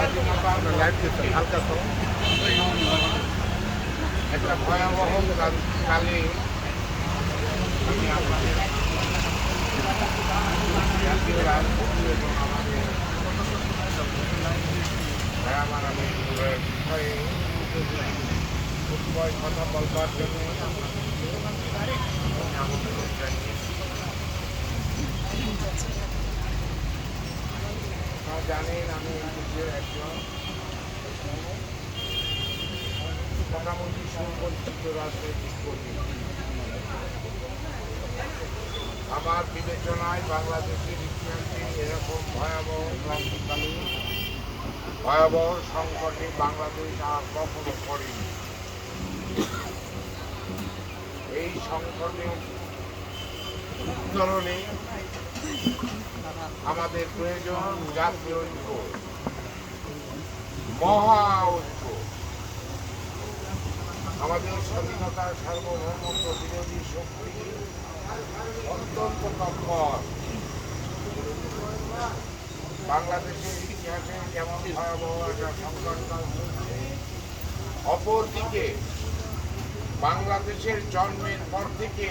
Live দিচ্ছেন হালকা তো একটা ভয়াবহ কাল- আমি আপনাদের জাতীয় রাজনীতি এবং আমাদের আমার আমি বিষয়ে উৎময় কথা বলবার জন্য আপনাদের জানিয়েছি জানেন, আমি এই দেশের একজন। মোটামুটি সুপরিচিত রাজনৈতিক কর্মী। আমার বিবেচনায় বাংলাদেশের ইতিহাসে এরকম ভয়াবহ ক্রান্তিকালীন, ভয়াবহ সংকটে বাংলাদেশ আর কখনো পড়েনি। এই সংকটের উত্তরণে আমাদের প্রয়োজন জাতীয় ঐক্য। মহা ঐক্য। আমাদের স্বাধীনতার সার্বভৌমত্ব বিরোধী শক্তি অত্যন্ত তৎপর। বাংলাদেশের ইতিহাসে যেমন ভয়াবহ একটা সংকটকাল চলছে, অপরদিকে বাংলাদেশের জন্মের পর থেকে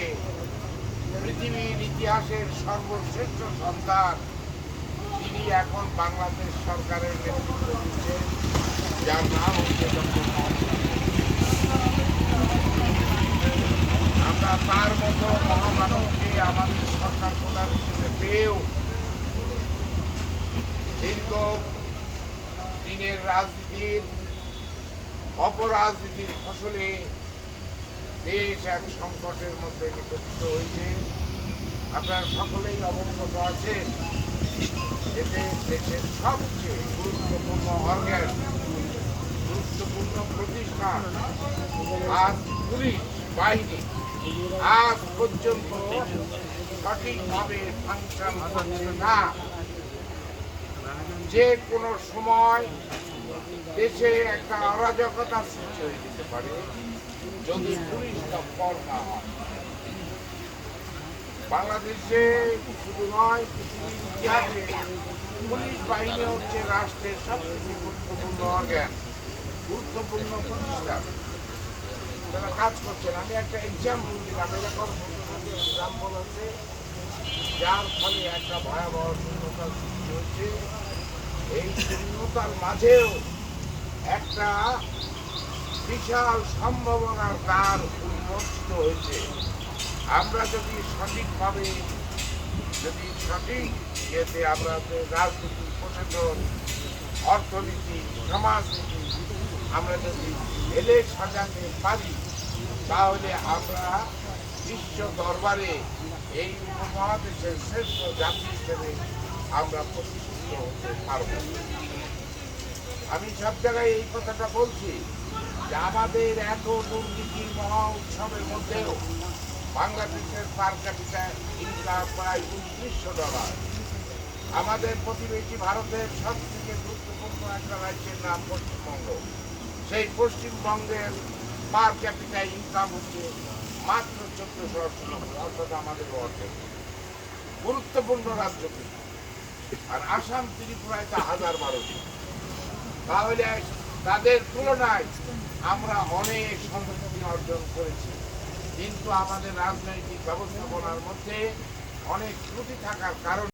পৃথিবীর ইতিহাসের সর্বশ্রেষ্ঠ সন্তান তিনি এখন বাংলাদেশ সরকারের নেতৃত্ব দিচ্ছেন, যার নাম হচ্ছে আমরা তার মতো মহামানবকে আমাদের সরকার প্রধান হিসেবে পেয়েও দীর্ঘ দিনের রাজনীতির, অপরাজনীতির ফসলে দেশ এক সংকটের মধ্যে নিপতিত হয়েছে আপনারা সকলেই অবগত আছেন এতে দেশের সবচেয়ে গুরুত্বপূর্ণ অর্গান গুরুত্বপূর্ণ প্রতিষ্ঠান আজ পুলিশ বাহিনী। আজ পর্যন্ত সঠিকভাবে ফাংশন করছে না। যে কোনো সময় দেশে একটা অরাজকতা সৃষ্টি হয়ে যেতে পারে, যদি পুলিশ তৎপর না হয়। বাংলাদেশে শুধু নয়, ইতিহাসে পুলিশ বাহিনী হচ্ছে রাষ্ট্রের সবচেয়ে গুরুত্বপূর্ণ অর্গান গুরুত্বপূর্ণ প্রতিষ্ঠান। তারা কাজ করছেন, আমি একটা এক্সাম্পল দিলাম এরকম এক্সাম্পল আছে, যার ফলে একটা ভয়াবহ শূন্যতার সৃষ্টি হচ্ছে। এই শূন্যতার মাঝেও একটা বিশাল সম্ভাবনার দ্বার উন্মোচিত হয়েছে। আমরা যদি সঠিকভাবে, যদি সঠিক ইয়েতে আমরা রাজনীতি, প্রশাসন, অর্থনীতি, সমাজনীতি, আমরা যদি ঢেলে সাজাতে পারি, তাহলে আমরা বিশ্ব দরবারে এই উপমহাদেশের শ্রেষ্ঠ জাতি হিসেবে আমরা হতে পারব। আমি সব জায়গায় এই কথাটা বলছি যে আমাদের এত দুর্নীতি মহা উৎসবের মধ্যেও বাংলাদেশের পার ক্যাপিটাল ইনকাম প্রায় উনত্রিশশো ডলার। আমাদের প্রতিবেশী ভারতের সব থেকে গুরুত্বপূর্ণ একটা রাজ্যের নাম পশ্চিমবঙ্গ। সেই পশ্চিমবঙ্গের পার ক্যাপিটাল ইনকাম হচ্ছে মাত্র চোদ্দশো অষ্টানব্বই অর্থাৎ আমাদের অর্ধেক গুরুত্বপূর্ণ রাজ্য। আর আসাম ত্রিপুরায় তা হাজার বারোটি তাহলে তাদের তুলনায় আমরা অনেক সংস্কৃতি অর্জন করেছি। কিন্তু আমাদের রাজনৈতিক ব্যবস্থাপনার মধ্যে অনেক ত্রুটি থাকার কারণে